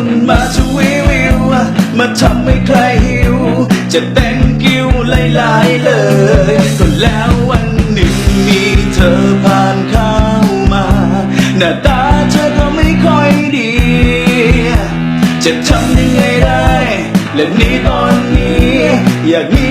นมาชวิวิวมาทำให้ใครหิว จะแต่งกิ้วหลายๆเลยก็แล้ววันหนึ่งมีเธอผ่านเข้ามา หน้าตาเธอก็ไม่ค่อยดี จะทำยังไงได้ และนี้ตอนนี้อยากมี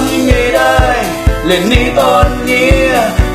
ำยังไงได้ เล่นนี้ตอนนี้